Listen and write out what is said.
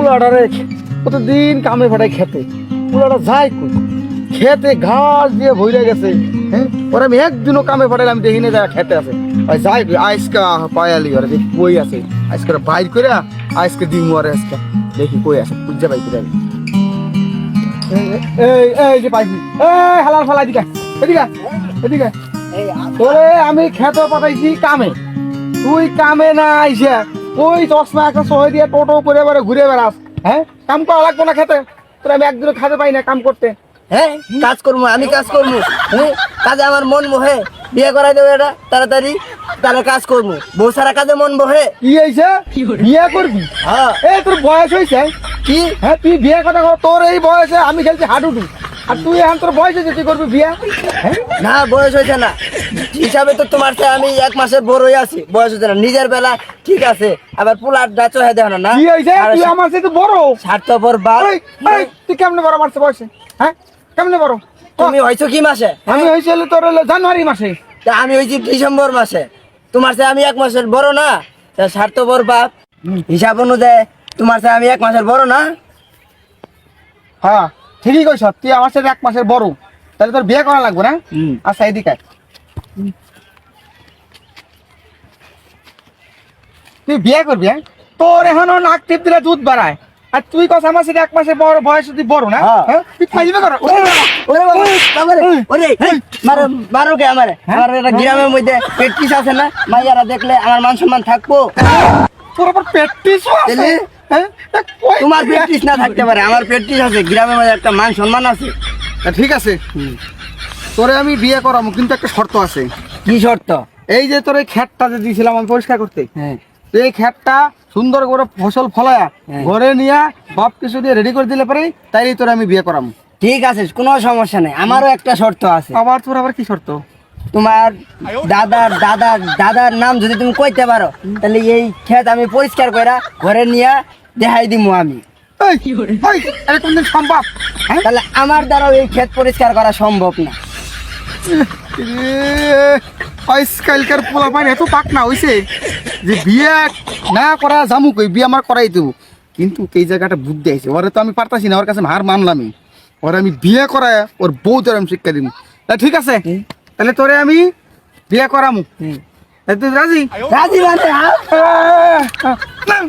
পুলাটারে প্রতিদিন কামে ফাটাই খেতে। পুলাটা যায় কই? খেতে ঘাস দিয়ে ভইরে গেছে হ্যাঁ? ওরা আমি একদিনও কামে ফাটাইলে আমি দেখিনি যায় খেতে আছে। যাই আইসকা পায়ালি, ওরা দেখি কই আছে। আজকে বাইর করে আজকে দিন ওরে আজকে। দেখি কই আছে, খুঁজে পাই করে এই এই যে পাইছি এই, হালাল ফালা এদিকে এদিকে এদিকে তোরে আমি খেতে পাঠাইছি কামে। তুই কামে না আইসা। ওই চশমা একটা সহে দিয়ে টোটো করে বেড়ে ঘুরে বেড়াস। হ্যাঁ? কাম করা লাগবো না খেতে? তোর আমি একদিনও খেতে পাই না কাম করতে। হ্যাঁ কাজ করব আমি কাজ করব। হ্যাঁ কাজে আমার মন বহে। বিয়ে করাই দেবো এটা তাড়াতাড়ি। তাহলে কাজ করব। বউ সারা কাজে মন বহে। কি হয়েছে বিয়ে করবি? হ্যাঁ। এই তোর বয়স হয়েছে কি? হ্যাঁ তুই বিয়ে কথা কর তোর এই বয়সে আমি খেলছি হাডুডু। আর তুই এখন তোর বয়স হয়েছে তুই করবি বিয়ে? হ্যাঁ? না বয়স হয়েছে না। হিসাবে তো তোমার চেয়ে আমি এক মাসের বড়ই আছি বয়স হচ্ছে না। নিজের বেলা ঠিক আছে আবার পুলার ডাচো হয়ে দেখো না কি হয়েছে? তুই আমার সাথে বড়। স্বার্থপর এই, তুই কেমনে বড় মারছে বয়সে? হ্যাঁ? কেমনে বড়। তুমি হয়েছো কি মাসে? আমি হয়েছিল তোর হলো জানুয়ারি মাসে। তা আমি হয়েছি ডিসেম্বর মাসে। তোমার চেয়ে আমি এক মাসের বড় না? তা স্বার্থপর বাপ। হিসাব অনুযায়ী তোমার চেয়ে আমি এক মাসের বড় না? হ্যাঁ। ঠিকই কইস তুই আমার সাথে এক মাসের বড়। তাহলে তোর বিয়ে করা লাগবে না। আচ্ছা এদিকে তুই বিয়ে করবি হ্যাঁ? তোর এখনও নাক টিপ দিলে দুধ বাড়ায়। আর তুই কস আমার সাথে এক মাসের বড় বয়স তুই বড় না? হ্যাঁ। হ্যাঁ? তুই ফাইজবে কর। মারো মারো কে আমারে? আমার একটা গ্রামের মধ্যে প্র্যাকটিস আছে না? মাইয়ারা দেখলে আমার মান সম্মান থাকব। তোর আবার তাহলে? হ্যাঁ? তোমার প্র্যাকটিস না থাকতে পারে আমার প্র্যাকটিস আছে গ্রামের মধ্যে একটা মান সম্মান আছে। তা ঠিক আছে। তোরে আমি বিয়ে করাবো কিন্তু একটা শর্ত আছে। কি শর্ত? এই যে তোর এই খ্যাটটা যে দিয়েছিলাম আমি পরিষ্কার করতে হ্যাঁ। এই খ্যাটটা সুন্দর করে ফসল ফলায়া হ্যাঁ। ঘরে নিয়ে সব কিছু দিয়ে রেডি করে দিলে পারি তাইলে তোর আমি বিয়ে করাম ঠিক আছে কোনো সমস্যা নেই আমারও একটা শর্ত আছে। আবার তোর আবার কি শর্ত? তোমার দাদার দাদার দাদার নাম যদি তুমি কইতে পারো তাহলে এই ক্ষেত আমি পরিষ্কার করে ঘরে নিয়ে দেখাই দিমু আমি। সম্ভব। হ্যাঁ? তাহলে আমার দ্বারাও এই ক্ষেত পরিষ্কার করা সম্ভব না। আজকালকার পোলা পাইন এত পাক না হইছে। যে বিয়ে না করা জামু কই বিয়ে আমার করাই দেবো। কিন্তু এই জায়গাটা বুদ্ধি আইছে। ওরে তো আমি পারতাছি না ওর কাছে হার মানলামই। ওরে আমি বিয়ে করায় ওর বউ আমি শিক্ষা দিব ঠিক আছে? তাহলে তোরে আমি বিয়ে করামু। তুই রাজি? রাজি মানে হ্যাঁ?